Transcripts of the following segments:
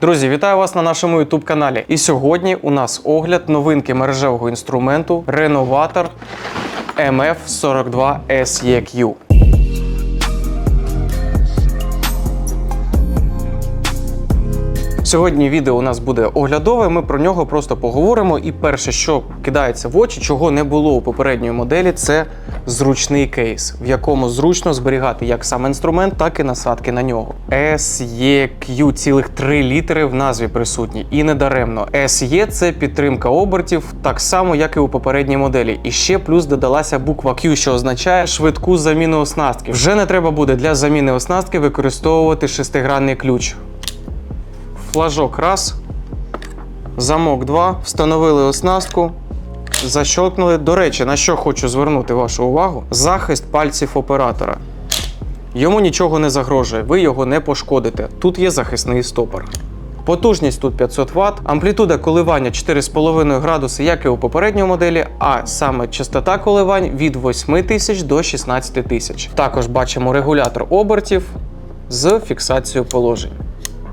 Друзі, вітаю вас на нашому youtube каналі. І сьогодні у нас огляд новинки мережевого інструменту Renovator MF42 SEQ. Сьогодні відео у нас буде оглядове. Ми про нього просто поговоримо. І перше, що кидається в очі, чого не було у попередньої моделі, це зручний кейс, в якому зручно зберігати як сам інструмент, так і насадки на нього. SEQ цілих 3 літери в назві присутні, і не даремно. SE – це підтримка обертів, так само, як і у попередній моделі. І ще плюс додалася буква Q, що означає швидку заміну оснастки. Вже не треба буде для заміни оснастки використовувати шестигранний ключ. Флажок раз. Замок 2. Встановили оснастку. Защелкнули. До речі, на що хочу звернути вашу увагу: захист пальців оператора. Йому нічого не загрожує, ви його не пошкодите. Тут є захисний стопор. Потужність тут 500 Вт, амплітуда коливання 4,5 градуси, як і у попередній моделі, а саме частота коливань від 8000 до 16000. Також бачимо регулятор обертів з фіксацією положень.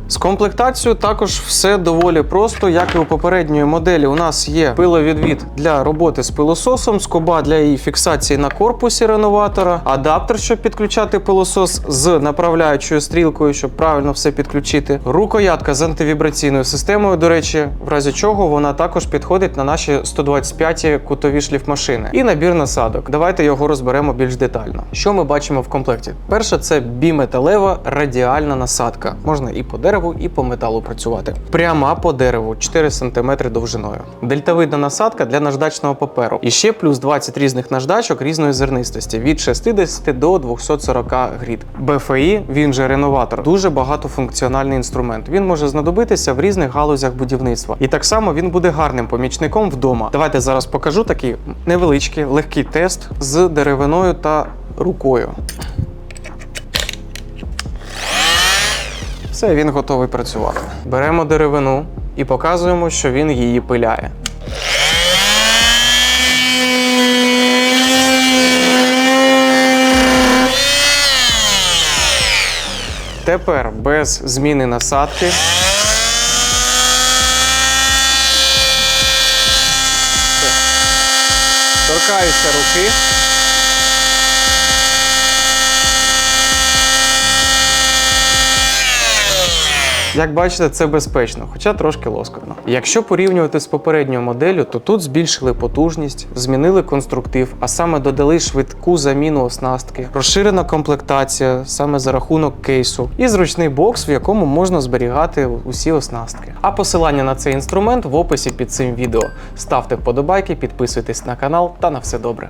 З комплектацією також все доволі просто, як і у попередньої моделі. У нас є пиловідвід для роботи з пилососом, скоба для її фіксації на корпусі реноватора, адаптер, щоб підключати пилосос з направляючою стрілкою, щоб правильно все підключити. Рукоятка з антивібраційною системою. До речі, в разі чого вона також підходить на наші 125 кутові шліфмашини. І набір насадок. Давайте його розберемо більш детально. Що ми бачимо в комплекті? Перше, це біметалева радіальна насадка. Можна і по дереву, і по металу працювати. Пряма по дереву 4 см довжиною. Дельтовидна насадка для наждачного паперу. І ще плюс 20 різних наждачок різної зернистості від 60 до 240 грід. БФІ, він же реноватор, дуже багатофункціональний інструмент. Він може знадобитися в різних галузях будівництва. І так само він буде гарним помічником вдома. Давайте зараз покажу такий невеличкий легкий тест з деревиною та рукою. Все, він готовий працювати. Беремо деревину і показуємо, що він її пиляє. Тепер без зміни насадки. Все. Торкаюся руки. Як бачите, це безпечно, хоча трошки лоскотно. Якщо порівнювати з попередньою моделлю, то тут збільшили потужність, змінили конструктив, а саме додали швидку заміну оснастки, розширена комплектація саме за рахунок кейсу, і зручний бокс, в якому можна зберігати усі оснастки. А посилання на цей інструмент в описі під цим відео. Ставте вподобайки, підписуйтесь на канал та на все добре.